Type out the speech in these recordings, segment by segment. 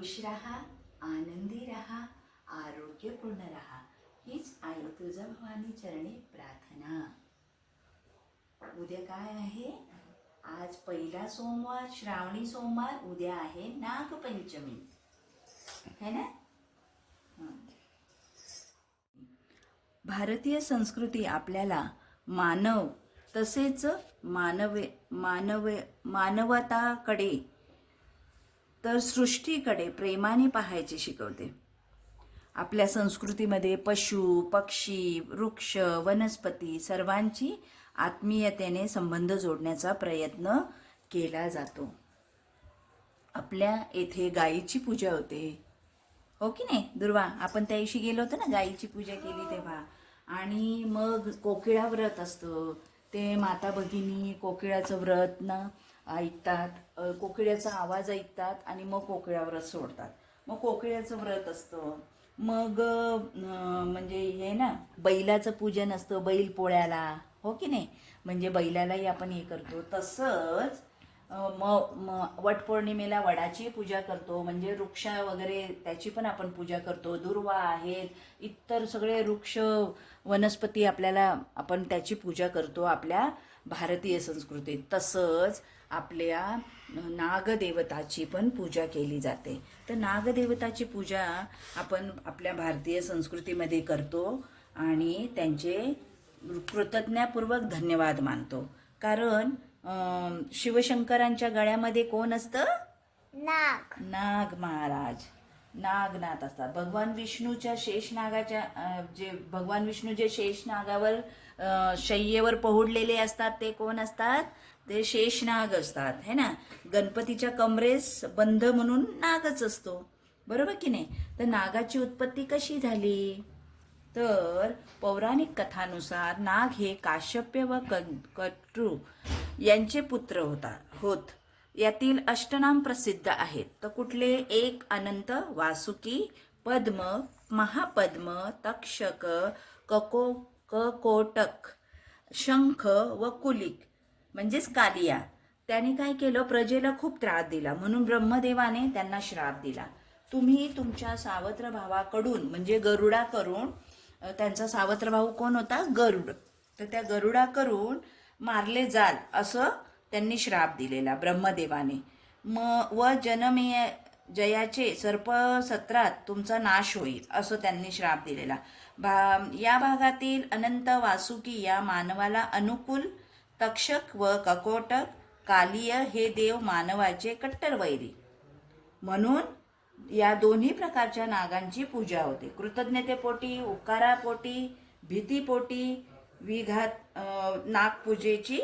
खुश राहा आनंदी राहा आरोग्यपूर्ण राहा हीच आई तुझा भवानी चरणी प्रार्थना. उद्या काय आहे? आज पहिला सोमवार श्रावणी सोमवार उद्या आहे नागपंचमी. है ना? भारतीय संस्कृती आपल्याला मानव तसेच मानवे मानवे मानवताकडे तर सृष्टीकडे प्रेमाने पाहायचे शिकवते. आपल्या संस्कृतीमध्ये पशु पक्षी वृक्ष वनस्पती सर्वांची आत्मीयतेने संबंध जोडण्याचा प्रयत्न केला जातो. आपल्या येथे गायीची पूजा होते. हो की नाही? दुर्वा आपण त्या दिवशी गेलो होतो ना गायीची पूजा केली तेव्हा. आणि मग कोकिळा व्रत असतं. ते माता भगिनी कोकिळाचं व्रत ना ऐकतात कोकिळ्याचा आवाज ऐकतात आणि मग कोकिळ्यावर व्रत सोडतात. मग कोकिळ्याचं व्रत असतं. मग म्हणजे हे ना बैलाचं पूजन असतं बैल पोळ्याला. हो की नाही? म्हणजे बैलालाही आपण हे करतो. तसंच म म वटपौर्णिमेला वडाची पूजा करतो. म्हणजे वृक्ष वगैरे त्याची पण आपण पूजा करतो. दुर्वा आहेत इतर सगळे वृक्ष वनस्पती आपल्याला आपण त्याची पूजा करतो आपल्या भारतीय संस्कृतीत तसंच आपल्या नागदेवताची पण पूजा केली जाते. तर नागदेवताची पूजा आपण आपल्या भारतीय संस्कृतीमध्ये करतो आणि त्यांचे कृतज्ञपूर्वक धन्यवाद मानतो. कारण शिवशंकरांच्या गळ्यामध्ये कोण असतं? नाग. नाग महाराज. नागनाथ असतात. भगवान विष्णूच्या शेषनागाच्या जे भगवान विष्णू जे शेषनागावर शय्येवर पहुडलेले असतात ते कोण असतात? ते शेषनाग असतात है ना? गणपतीच्या कमरेस बंध म्हणून नागच असतो. बरोबर की नाही? तर नागाची उत्पत्ती कशी झाली? तर पौराणिक कथानुसार नाग हे काश्यप्य व क- कटरू यांचे पुत्र होता होत. यातील अष्टनाम प्रसिद्ध आहेत. तर कुठले? एक अनंत वासुकी पद्म महापद्म तक्षक कको ककोटक शंख व कुलिक म्हणजेच कालिया. त्याने काय केलं? प्रजेला खूप त्रास दिला. म्हणून ब्रह्मदेवाने त्यांना श्राप दिला. तुम्ही तुमच्या सावत्र भावाकडून म्हणजे गरुडा करून त्यांचा सावत्र भाऊ कोण होता? गरुड. तर त्या गरुडा करून मारले जाल. असं त्यांनी श्राप दिलेला ब्रह्मदेवाने. म व जनमेय जयाचे सर्प सत्रात तुमचा नाश होईल असं त्यांनी श्राप दिलेला. भा या भागातील अनंत वासुकी या मानवाला अनुकूल तक्षक व ककोटक कालिय हे देव मानवाचे कट्टर वैरी. म्हणून या दोन्ही प्रकारच्या नागांची पूजा होते. कृतज्ञतेपोटी उपकारापोटी भीतीपोटी विघात नागपूजेची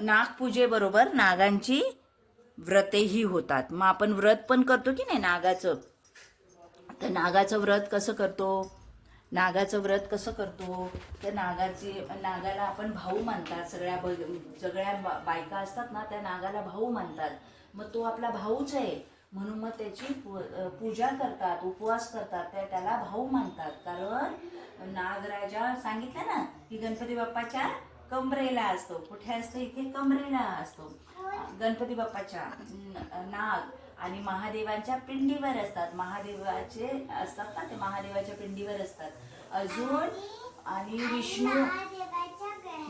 नागपूजेबरोबर नागांची व्रतेही होतात. मग आपण व्रत पण करतो की नाही नागाचं? तर नागाचं व्रत कसं करतो? नागाचं व्रत कसं करतो? तर नागाचे नागाला आपण भाऊ मानतात सगळ्या ब सगळ्या बा- बायका असतात ना त्या नागाला भाऊ मानतात मग तो आपला भाऊच आहे. म्हणून मग त्याची पूजा करतात उपवास करतात. त्या त्याला भाऊ मानतात कारण नागराजा सांगितलं ना की गणपती बाप्पाच्या कमरेला असतो. कुठे असतो? इथे कमरेला असतो. गणपती बाप्पाच्या नाग आणि महादेवांच्या पिंडीवर असतात. महादेवाचे असतात ना ते महादेवाच्या पिंडीवर असतात. अजून आणि विष्णू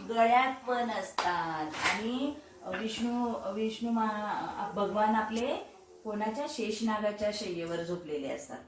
गळ्यात. पण असतात. आणि विष्णू विष्णू महा भगवान आपले कोणाच्या? शेषनागाच्या शय्येवर झोपलेले असतात.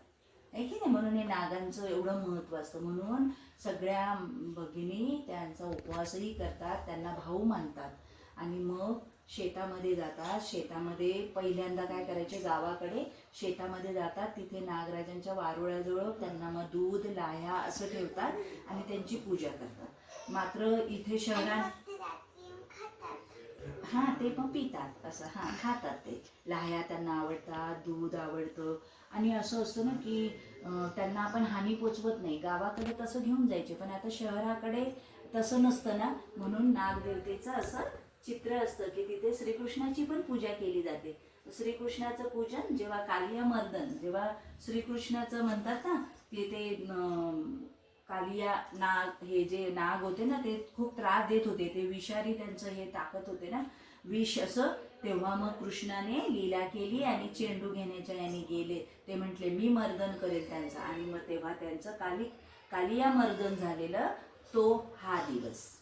आहे की नाही? म्हणून हे नागांचं एवढं महत्त्व असतं. म्हणून सगळ्या भगिनी त्यांचा उपवासही करतात त्यांना भाऊ मानतात. आणि मग शेतामध्ये जातात. शेतामध्ये पहिल्यांदा काय करायचे? गावाकडे शेतामध्ये जातात. तिथे नागराजांच्या वारुळाजवळ त्यांना मग दूध लाह्या असं ठेवतात आणि त्यांची पूजा करतात. मात्र इथे शहरात ते रात्री येऊन खातात हा ते पण पितात असं हा खातात ते. लाह्या त्यांना आवडतात दूध आवडतं. आणि असं असतं ना की त्यांना आपण हानी पोचवत नाही. गावाकडे तसं घेऊन जायचे पण आता शहराकडे तसं नसतं ना. म्हणून नागदेवतेचं असं चित्र असतं की तिथे श्रीकृष्णाची पण पूजा केली जाते. श्रीकृष्णाचं पूजन जेव्हा कालिया मर्दन जेव्हा श्रीकृष्णाचं म्हणतात ना तिथे कालिया नाग हे जे नाग होते ना ते खूप त्रास देत होते. ते विषारी त्यांचं हे ताकत होते ना. विष असं. तेव्हा मग कृष्णाने लीला केली आणि चेंडू घेण्याच्या याने गेले. ते म्हटले मी मर्दन करेल त्यांचं. आणि मग तेव्हा त्यांचं काली कालिया मर्दन झालेलं तो हा दिवस.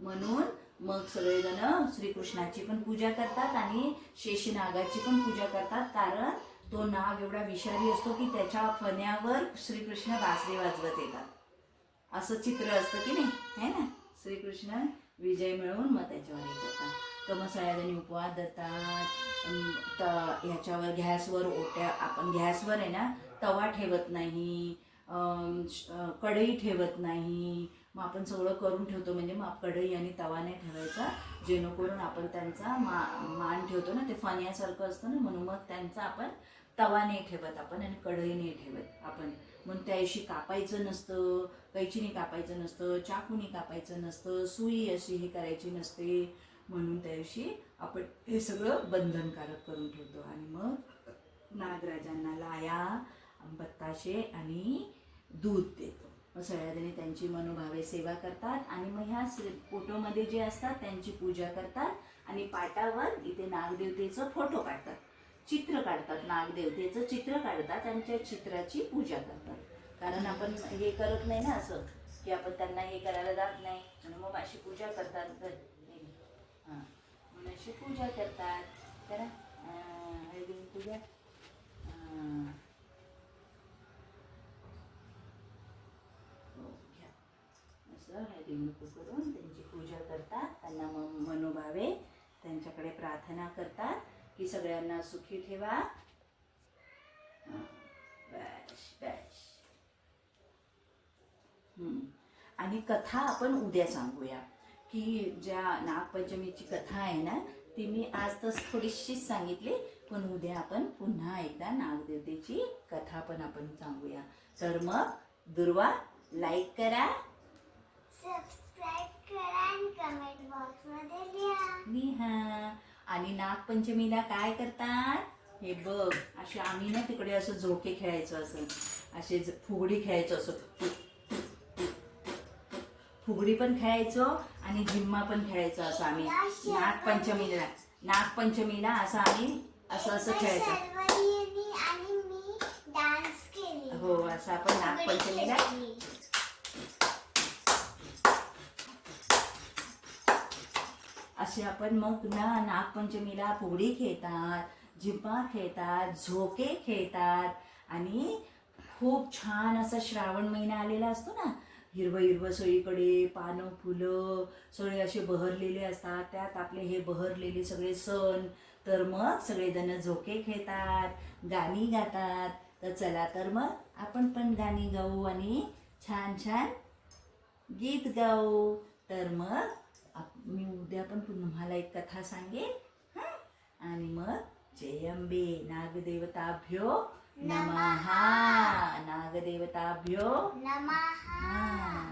म्हणून मग सगळेजण श्रीकृष्णाची पण पूजा करतात आणि शेषनागाची पण पूजा करतात. कारण तो नाग एवढा विषारी असतो की त्याच्या फण्यावर श्रीकृष्ण बासरी वाजवत येतात. असं चित्र असतं की नाही? है ना? श्रीकृष्ण विजय मिळवून मग त्याच्यावर हे करतात. तर मग सगळ्याजणी उपवास देतात तर त ह्याच्यावर गॅसवर ओट्या आपण गॅसवर आहे ना तवा ठेवत नाही. कढई ठेवत नाही. मग आपण सगळं करून ठेवतो. म्हणजे मग कढई आणि तवा नाही ठेवायचा. जेणेकरून आपण त्यांचा मा मान ठेवतो ना ते फण्यासारखं असतं ना म्हणून मग त्यांचा आपण तवा नाही ठेवत आपण आणि कढई नाही ठेवत आपण. मग त्या दिवशी कापायचं नसतं कैचीने कापायचं नसतं चाकूने कापायचं नसतं सुई अशी हे करायची नसते. म्हणून त्या दिवशी आपण हे सगळं बंधनकारक करून ठेवतो. आणि मग नागराजांना लाया बत्ताशे आणि दूध देतो. मग सगळ्याजणी त्यांची मनोभावे सेवा करतात आणि मग ह्या फोटोमध्ये जे असतात त्यांची पूजा करतात आणि पाटावर इथे नागदेवतेचं फोटो काढतात. चित्र काढतात नागदेवतेचं चित्र काढतात आणि त्या चित्राची पूजा करतात. कारण आपण हे करत नाही ना असं की आपण त्यांना हे करायला जात नाही. म्हणून मग अशी पूजा करतात. तर हां. म्हणून अशी पूजा करतात. करा. हळदी पूजा हो, घ्या. असं करून त्यांची पूजा करतात. त्यांना मनोभावे त्यांच्याकडे प्रार्थना करतात. की सगळ्यांना सुखी ठेवा. बस हम्म. आणि कथा आपण उद्या सांगूया. की ज्या नागपंचमीची कथा आहे ना ती मी आज तर थोडीशीच सांगितली पण उद्या आपण पुन्हा एकदा नागदेवतेची कथा पण आपण सांगूया. तर मग दुर्वा लाईक करा. सबस्क्राईब करा आणि कमेंट बॉक्समध्ये लिहा. लिहा. आणि नागपंचमीला काय करतात? हे बघ असे आम्ही ना तिकडे असं झोके खेळायचो असं. असे फुगडी खेळायचो असं. फुगडी पण खेळायचो आणि झिम्मा पण खेळायचो असं आम्ही. नागपंचमीला. नागपंचमीला असं आम्ही असं असं खेळायचो. हो असं आपण नागपंचमीला असे आपण मग ना नागपंचमीला पोळी खेळतात झिपा खेळतात झोके खेळतात आणि खूप छान असा श्रावण महिना आलेला असतो ना. हिरवं हिरवं सोयीकडे पानं फुलं सगळे असे बहरलेले असतात. त्यात आपले हे बहरलेले सगळे सण तर मग सगळेजण झोके खेळतात गाणी गातात. तर चला तर मग आपण पण गाणी गाऊ आणि छान छान गीत गाऊ. तर मग आप- मी उद्या पण तुम्हाला एक कथा सांगेन हं? आणि मग जय अंबे नागदेवताभ्यो नमहा नागदेवताभ्यो नमः. हा.